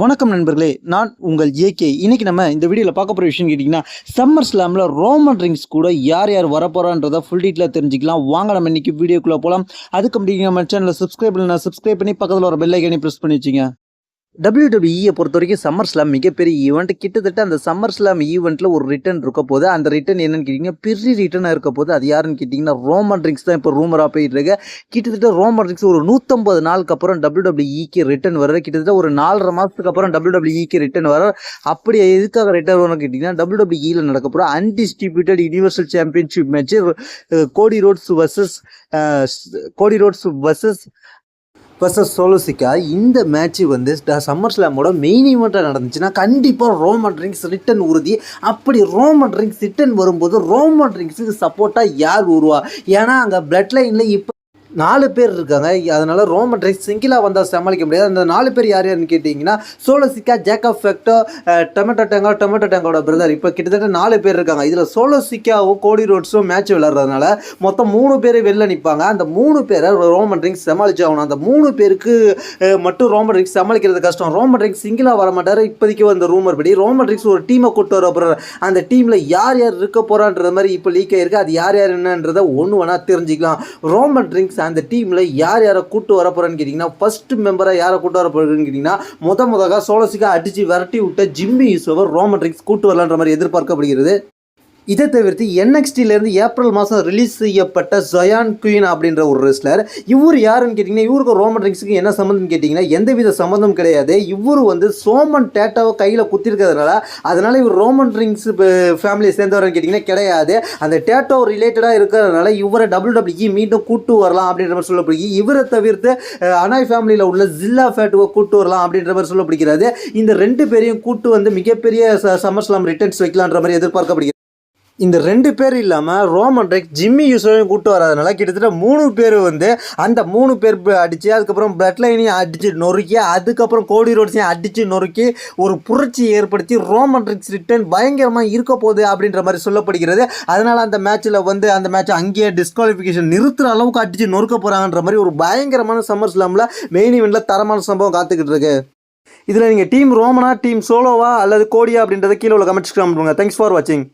வணக்கம் நண்பர்களே நான் உங்கள் ஏகே. இன்னைக்கு நம்ம இந்த வீடியோவில் பார்க்க போகிற விஷயம் கேட்டிங்கன்னா சம்மர் ஸ்லாமில் ரோமன் ட்ரிங்க்ஸ் கூட யார் யார் வரப்போகிறான்றதை ஃபுல் டீட்டில் தெரிஞ்சுக்கலாம். வாங்க நம்ம இன்றைக்கி வீடியோக்குள்ளே போகலாம் அதுக்கு முடியுங்க நம்ம சேனலில் சப்ஸ்கிரைப் பண்ணலாம் சப்ஸ்கிரைப் பண்ணி பக்கத்தில் ஒரு பெல்லைக்கானே ப்ரெஸ் பண்ணி வச்சுங்க. டபிள்யூடபிள்யூஇயை பொறுத்த வரைக்கும் சம்மர் ஸ்லாம் மிகப்பெரிய ஈவெண்ட் கிட்டத்தட்ட அந்த சம்மர் ஸ்லாம் ஈவெண்ட்டில் ஒரு ரிட்டர்ன் இருக்க போது அந்த ரிட்டர்ன் என்னன்னு கேட்டிங்கன்னா பெரிய ரிட்டர்னாக இருக்க போது அது யாருன்னு கேட்டிங்கன்னா ரோமன் ட்ரிங்க்ஸ் தான் இப்போ ரூமராக போயிட்டு இருக்கு. கிட்டத்தட்ட ரோமன் ட்ரிங்ஸ் ஒரு நூற்றம்பது நாளுக்கு அப்புறம் டபிள்யூடபிள்யூஇக்கு ரிட்டர்ன் வர கிட்டத்தட்ட ஒரு நாலரை மாதத்துக்கு அப்புறம் டபிள்யூடபிள்யூஇக்கு ரிட்டர்ன் வர அப்படி எதுக்காக ரிட்டர்ன் வரணும் கேட்டிங்கன்னா டபிள்யூடபிள்யூஇயில் நடக்க போகிற undisputed universal championship match Cody Rhodes versus Cody Rhodes versus versus Solo Sikoa இந்த மேட்ச் வந்து சம்மர் ஸ்லாமோட மெயின் ஈவெண்ட்டாக நடந்துச்சுன்னா கண்டிப்பாக ரோமன் ட்ரிங்க்ஸ் ரிட்டன் உறுதி. அப்படி ரோமன் ட்ரிங்க்ஸ் ரிட்டன் வரும்போது ரோமன் ட்ரிங்க்ஸுக்கு சப்போர்ட்டாக யார் உருவா ஏன்னா அங்கே பிளட் லைனில் இப்போ நாலு பேர் இருக்காங்க. அதனால் ரோமன் ரைஸ் சிங்கிளாக வந்தால் சமாளிக்க முடியாது. அந்த நாலு பேர் யார் யாருன்னு கேட்டிங்கன்னா Solo Sikoa Jacob Fatu Tama Tonga Tama டேங்கோட brother இப்போ கிட்டத்தட்ட நாலு பேர் இருக்காங்க. இதில் சோலோசிக்காவும் கோடி ரோட்ஸும் மேட்ச் விளாட்றதுனால மொத்தம் மூணு பேர் வெளில நிற்பாங்க அந்த மூணு பேரை ரோமன் ட்ரிங்க்ஸ் சமாளிச்சு ஆகணும். அந்த மூணு பேருக்கு மட்டும் ரோமன் ரிங்ஸ் சமாளிக்கிறது கஷ்டம். ரோமன் ட்ரிங்க்ஸ் சிங்கிளாக வர மாட்டார் இப்போதைக்கு வந்த ரூமர் படி ரோமன் ரிங்ஸ் ஒரு டீமை கூட்டு வர போகிறார் அந்த டீமில் யார் யார் இருக்க போகிறான்றது மாதிரி இப்போ லீக் ஆயிருக்கு. அது யார் யார் என்னன்றதை ஒன்று வேணால் தெரிஞ்சுக்கலாம். ரோமன் ட்ரிங்க்ஸ் அந்த டீமில் யார் யாரை கூட்டு வர போகிறேன்னு கேட்டிங்கன்னா ஃபர்ஸ்ட் மெம்பராக யாரை கூட்டு வர போகிறேன்னு கேட்டிங்கன்னா முத முதலாக சோலசிக்கா அடித்து விரட்டி விட்ட ஜிம்மி யூசோவர் ரோமன் ரிக்ஸ் கூட்டு வரலான்ற மாதிரி எதிர்பார்க்கப்படுகிறது. இதை தவிர்த்து என்எக்ஸ்டிலேருந்து ஏப்ரல் மாதம் ரிலீஸ் செய்யப்பட்ட ஜொயான் குயின் அப்படின்ற ஒரு ரெஸ்லர் இவர் யாருன்னு கேட்டிங்கன்னா இவருக்கு ரோமன் ரிங்ஸுக்கு என்ன சம்மந்தம்னு கேட்டிங்கன்னா எந்தவித சம்மந்தம் கிடையாது. இவர் வந்து சோமன் டேட்டாவை கையில் குத்திருக்கிறதுனால அதனால் இவர் ரோமன் ரிங்ஸ் ஃபேமிலியை சேர்ந்தவர்னு கேட்டிங்கன்னா கிடையாது. அந்த டேட்டோ ரிலேட்டடாக இருக்கிறதுனால இவரை டபுள் டபிள்யூ மீண்டும் கூட்டு வரலாம் அப்படின்ற மாதிரி சொல்லப்படுகிறது. இவரை தவிர்த்து அனாய் ஃபேமிலியில் உள்ள ஜில்லா ஃபேட்டுவை கூட்டு வரலாம் அப்படின்ற மாதிரி சொல்லப்படுகிறது. இந்த ரெண்டு பேரையும் கூட்டு வந்து மிகப்பெரிய சமர்ஸ்லாம் ரிட்டர்ன்ஸ் வைக்கலான்ற மாதிரி எதிர்பார்க்கப்படுகிறது. இந்த ரெண்டு பேர் இல்லாமல் ரோமன் ரெக் ஜிம்மி யூஸரையும் கூட்டு வராதனால கிட்டத்தட்ட மூணு பேர் வந்து அந்த மூணு பேர் அடித்து அதுக்கப்புறம் பிளட் லைனையும் அடித்து நொறுக்கி அதுக்கப்புறம் கோடி ரோட்ஸையும் அடித்து நொறுக்கி ஒரு புரட்சி ஏற்படுத்தி ரோமன் ட்ரிக்ஸ் ரிட்டர்ன் பயங்கரமாக இருக்க போகுது அப்படின்ற மாதிரி சொல்லப்படுகிறது. அதனால் அந்த மேட்ச்சில் வந்து அந்த மேட்ச் அங்கேயே டிஸ்குவாலிஃபிகேஷன் நிறுத்துகிற அளவுக்கு அடித்து நொறுக்க போகிறாங்கன்ற மாதிரி ஒரு பயங்கரமான சம்மர் ஸ்லாமில் மெயின் ஈவெண்ட்டில் தரமான சம்பவம் காத்துக்கிட்டு இருக்கு. இதில் நீங்கள் டீம் ரோமனா டீம் சோலோவா அல்லது கோடியா அப்படின்றத கீழே உள்ள கமெண்ட்ஸ் கமெண்ட் பண்ணுங்கள் தேங்க்ஸ் ஃபார் வாட்சிங்